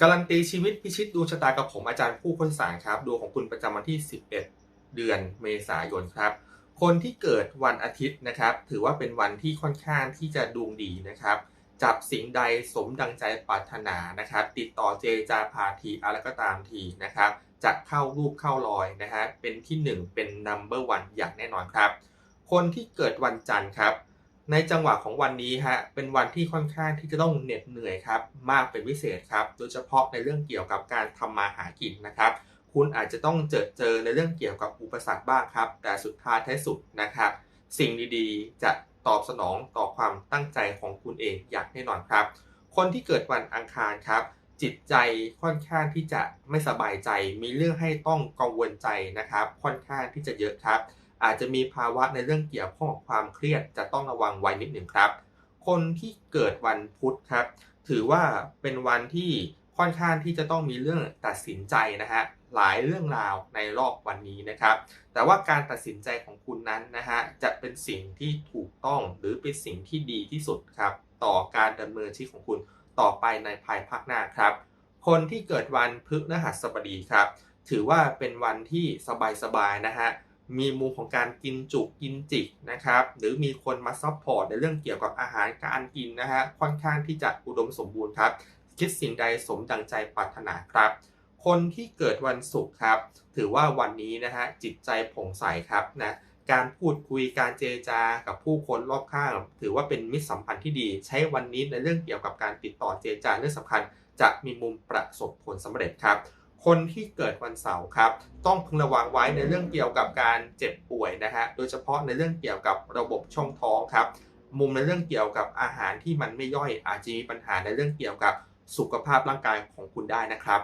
การันตีชีวิตพิชิตดวงชะตากับผมอาจารย์ผู้คนสารครับดวงของคุณประจำวันที่ 11 เดือนเมษายนครับ คนที่เกิดวันอาทิตย์นะครับ ถือว่าเป็นวันที่ค่อนข้างที่จะดวงดีนะครับ จับสิ่งใดสมดังใจปรารถนานะครับ ติดต่อเจจาพาทีอะไรก็ตามทีนะครับจะเข้ารูปเข้ารอยนะฮะเป็นที่ 1 เป็น number one อย่างแน่นอนครับ คนที่เกิดวันจันทร์ครับ ในจังหวะของวันนี้ฮะเป็นวันที่ค่อนข้างที่จะต้องเหน็ดเหนื่อยครับมากเป็นพิเศษครับโดยเฉพาะในเรื่องเกี่ยวกับการทำมาหากินนะครับ คุณอาจจะต้องเจอเจอในเรื่องเกี่ยวกับอุปสรรคบ้างครับ แต่สุดท้ายท้ายสุดนะครับ สิ่งดีๆ จะตอบสนองต่อความตั้งใจของคุณเองอย่างแน่นอนครับ คนที่เกิดวันอังคารครับ จิตใจค่อนข้างที่จะไม่สบายใจ มีเรื่องให้ต้องกังวลใจนะครับ ค่อนข้างที่จะเยอะครับ อาจจะมีภาวะในเรื่องเกี่ยวข้องกับความเครียดจะต้องระวังไว้นิดหนึ่งครับ คนที่เกิดวันพุธครับ ถือว่าเป็นวันที่ค่อนข้างที่จะต้องมีเรื่องตัดสินใจนะฮะหลายเรื่องราวในรอบวันนี้นะครับ แต่ว่าการตัดสินใจของคุณนั้นนะฮะจะเป็นสิ่งที่ถูกต้องหรือเป็นสิ่งที่ดีที่สุดครับ ต่อการดำเนินชีวิตของคุณต่อไปในภายภาคหน้าครับ คนที่เกิดวันพฤหัสบดีครับ ถือว่าเป็นวันที่สบายๆนะฮะ มีมุมของการกินจุกกินจิกนะครับ หรือมีคนมาซัพพอร์ตในเรื่องเกี่ยวกับอาหารการกินนะฮะค่อนข้างที่จะอุดมสมบูรณ์ครับ คิดสิ่งใดสมดังใจปรารถนาครับ คนที่เกิดวันศุกร์ครับ ถือว่าวันนี้นะฮะจิตใจผ่องใสครับนะการพูดคุยการเจรจากับผู้คนรอบข้าง ถือว่าเป็นมิตรสัมพันธ์ที่ดี ใช้วันนี้ในเรื่องเกี่ยวกับการติดต่อเจรจาเรื่องสำคัญ จะมีมุมประสบผลสำเร็จครับ คนที่เกิดวันเสาร์ครับ ต้องพึงระวังไว้ในเรื่องเกี่ยวกับการเจ็บป่วยนะฮะโดยเฉพาะในเรื่องเกี่ยวกับระบบช่องท้องครับ มุมในเรื่องเกี่ยวกับอาหารที่มันไม่ย่อยอาจจะมีปัญหาในเรื่องเกี่ยวกับสุขภาพร่างกายของคุณได้นะครับ